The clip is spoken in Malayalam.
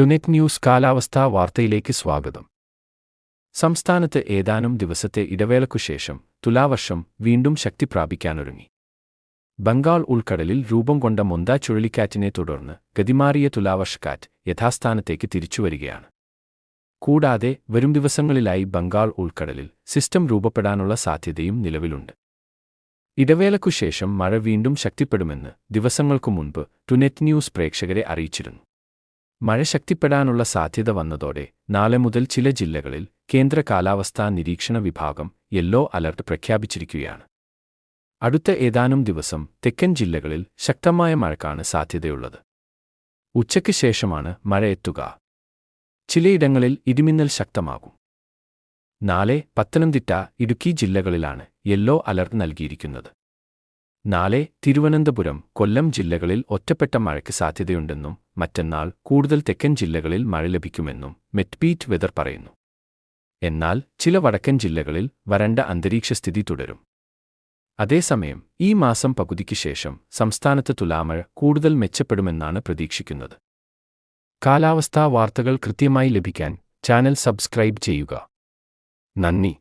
ടുനെറ്റ് ന്യൂസ് കാലാവസ്ഥാ വാർത്തയിലേക്ക് സ്വാഗതം. സംസ്ഥാനത്ത് ഏതാനും ദിവസത്തെ ഇടവേളക്കുശേഷം തുലാവർഷം വീണ്ടും ശക്തി പ്രാപിക്കാനൊരുങ്ങി. ബംഗാൾ ഉൾക്കടലിൽ രൂപം കൊണ്ട മൊന്ത ചുഴലിക്കാറ്റിനെ തുടർന്ന് ഗതിമാറിയ തുലാവർഷക്കാറ്റ് യഥാസ്ഥാനത്തേക്ക് തിരിച്ചുവരികയാണ്. കൂടാതെ വരും ദിവസങ്ങളിലായി ബംഗാൾ ഉൾക്കടലിൽ സിസ്റ്റം രൂപപ്പെടാനുള്ള സാധ്യതയും നിലവിലുണ്ട്. ഇടവേളക്കുശേഷം മഴ വീണ്ടും ശക്തിപ്പെടുമെന്ന് ദിവസങ്ങൾക്കു മുൻപ് ടുനെറ്റ് ന്യൂസ് പ്രേക്ഷകരെ അറിയിച്ചിരുന്നു. മഴ ശക്തിപ്പെടാനുള്ള സാധ്യത വന്നതോടെ നാളെ മുതൽ ചില ജില്ലകളിൽ കേന്ദ്ര കാലാവസ്ഥാ നിരീക്ഷണ വിഭാഗം യെല്ലോ അലർട്ട് പ്രഖ്യാപിച്ചിരിക്കുകയാണ്. അടുത്ത ഏതാനും ദിവസം തെക്കൻ ജില്ലകളിൽ ശക്തമായ മഴക്കാണ് സാധ്യതയുള്ളത്. ഉച്ചയ്ക്ക് ശേഷമാണ് മഴ എത്തുക. ചിലയിടങ്ങളിൽ ഇടിമിന്നൽ ശക്തമാകും. നാളെ പത്തനംതിട്ട ഇടുക്കി ജില്ലകളിലാണ് യെല്ലോ അലർട്ട് നൽകിയിരിക്കുന്നത്. നാളെ തിരുവനന്തപുരം കൊല്ലം ജില്ലകളിൽ ഒറ്റപ്പെട്ട മഴയ്ക്ക് സാധ്യതയുണ്ടെന്നും മറ്റന്നാൾ കൂടുതൽ തെക്കൻ ജില്ലകളിൽ മഴ ലഭിക്കുമെന്നും മെറ്റ്പീറ്റ് വെതർ പറയുന്നു. എന്നാൽ ചില വടക്കൻ ജില്ലകളിൽ വരണ്ട അന്തരീക്ഷ സ്ഥിതി തുടരും. അതേസമയം ഈ മാസം പകുതിക്ക് ശേഷം സംസ്ഥാനത്ത് തുലാമഴ കൂടുതൽ മെച്ചപ്പെടുമെന്നാണ് പ്രതീക്ഷിക്കുന്നത്. കാലാവസ്ഥാ വാർത്തകൾ കൃത്യമായി ലഭിക്കാൻ ചാനൽ സബ്സ്ക്രൈബ് ചെയ്യുക. നന്ദി.